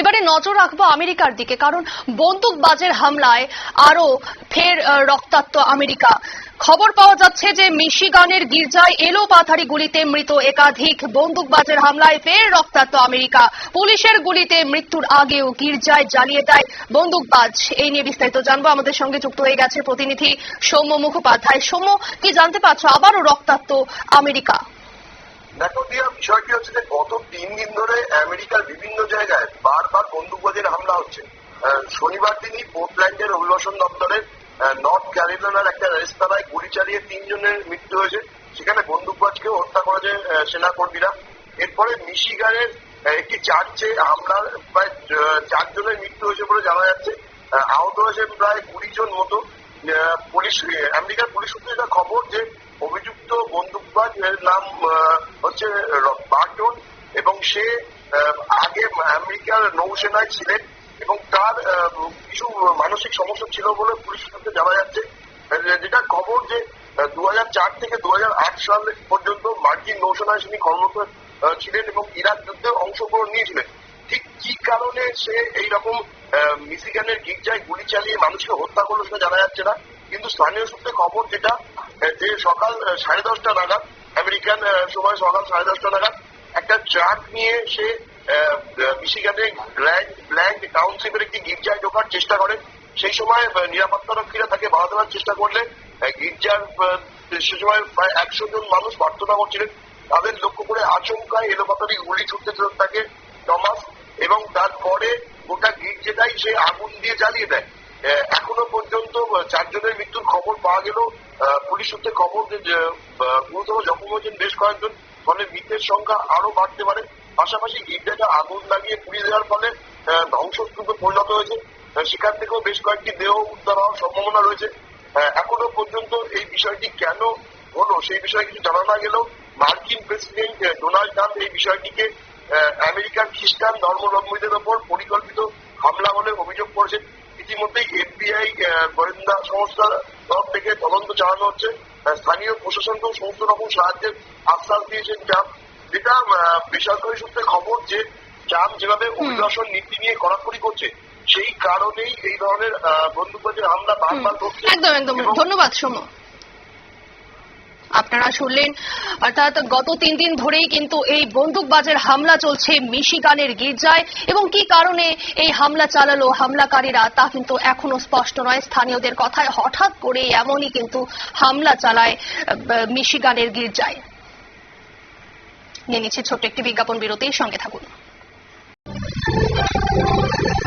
এবারে নজর রাখব আমেরিকার দিকে, কারণ বন্দুকবাজের হামলায় আরও ফের রক্তাক্ত আমেরিকা। খবর পাওয়া যাচ্ছে যে মিশিগানের গির্জায় এলো পাথারি গুলিতে মৃত একাধিক বন্দুকবাজের হামলায় ফের রক্তাক্ত আমেরিকা। পুলিশের গুলিতে মৃত্যুর আগেও গির্জায় জ্বালিয়ে দেয় বন্দুকবাজ। এই নিয়ে বিস্তারিত জানব। আমাদের সঙ্গে যুক্ত হয়ে গেছে প্রতিনিধি সৌম্য মুখোপাধ্যায়। সৌম্য, কি জানতে পারছ? আবারও রক্তাক্ত আমেরিকা। দেখো দিয়া বিষয়টি হচ্ছে যে গত তিন দিন ধরে আমেরিকার বিভিন্ন জায়গায় বারবার বন্দুকবাজের হামলা হচ্ছে। শনিবার দিনই পোর্টল্যান্ডের অভিবাসন দপ্তরের নর্থ ক্যারিলানার একটা রেস্তোরাঁয় গুলি চালিয়ে তিনজনের মৃত্যু হয়েছে। সেখানে বন্দুকবাজকেও হত্যা করেছে সেনাকর্মীরা। এরপরে মিশিগানের একটি চার্চে হামলার প্রায় চারজনের মৃত্যু হয়েছে বলে জানা যাচ্ছে। আহত হয়েছে প্রায় কুড়ি জন মতো। পুলিশ আমেরিকার পুলিশ সূত্রে খবর যে অভিযুক্ত বন্দুকবাজ নাম হচ্ছে বার্টন এবং সে আগে আমেরিকার নৌসেনায় ছিলেন এবং তার কিছু মানসিক সমস্যা ছিল বলে পুলিশ সূত্রে জানা যাচ্ছে। যেটা খবর যে দু থেকে দু হাজার আট সাল পর্যন্ত মার্কিন নৌসেনায় তিনি কর্মরত ছিলেন এবং ইরাক যুদ্ধে অংশগ্রহণ নিয়েছিলেন, ঠিক কি কারণে সে এইরকম মিসিগানের গির্জায় গুলি চালিয়ে মানুষকে হত্যা করল সেটা জানা যাচ্ছে না। কিন্তু স্থানীয় সূত্রে খবর যেটা যে সকাল সাড়ে দশটা নাগাদ, আমেরিকান সময় সকাল সাড়ে দশটা নাগাদ একটা ট্রাক নিয়ে সে মিশিগানের গ্র্যান্ড ব্ল্যাঙ্ক কাউন্সিলের একটি গির্জায় ঢোকার চেষ্টা করে। সেই সময় আহ, নিরাপত্তা রক্ষীরা তাকে বাধা দেওয়ার চেষ্টা করলে গির্জার সে সময় প্রায় একশো জন মানুষ প্রার্থনা করছিলেন তাদের লক্ষ্য করে আচমকায় এলোপাতারি গুলি ছুটতে থাকে টমাস এবং তারপরে গোটা গির্জেটাই সে আগুন দিয়ে জ্বালিয়ে দেয়। এখনও পর্যন্ত চারজনের মৃত্যুর খবর পাওয়া গেল পুলিশ সূত্রে খবর গুরুতর জখম হয়েছেন বেশ কয়েকজন। ফলে মৃতের সংখ্যা আরও বাড়তে পারে। পাশাপাশি গির্জাটা আগুন লাগিয়ে পুড়িয়ে দেওয়ার ফলে ধ্বংসস্তূপে পরিণত হয়েছে। সেখান থেকেও বেশ কয়েকটি দেহ উদ্ধার হওয়ার সম্ভাবনা রয়েছে। এখনও পর্যন্ত এই বিষয়টি কেন হলো সেই বিষয়ে কিছু জানা না গেলেও মার্কিন প্রেসিডেন্ট ডোনাল্ড ট্রাম্প এই বিষয়টিকে আমেরিকার খ্রিস্টান ধর্মাবলম্বীদের ওপর পরিকল্পিত হামলা বলে অভিযোগ করেছেন। ইতিমধ্যেই এফবিআই গোয়েন্দা তরফ থেকে তদন্ত চালানো হচ্ছে। স্থানীয় প্রশাসনকেও সমস্ত রকম সাহায্যের আশ্বাস দিয়েছেন ট্রাম্প। যেটা বেসরকারি সূত্রে খবর যে ট্রাম্প যেভাবে অভিবাসন নীতি নিয়ে কড়াকড়ি করছে সেই কারণেই এই ধরনের বন্দুকবাজের হামলা বারবার ঘটছে। একদম একদম। ধন্যবাদ সৌম্য আপনারা শুনলেন। অর্থাৎ গত তিন দিন ধরেই কিন্তু এই বন্দুকবাজের হামলা চলছে মিশিগানের গির্জায়। এবং কি কারণে এই হামলা চালালো হামলাকারীরা তা কিন্তু এখনও স্পষ্ট নয়। স্থানীয়দের কথায় হঠাৎ করে এমনই কিন্তু হামলা চালায় মিশিগানের গির্জায়। নিয়ে নিচ্ছে ছোট্ট একটি বিজ্ঞাপন বিরতির সঙ্গে থাকুন।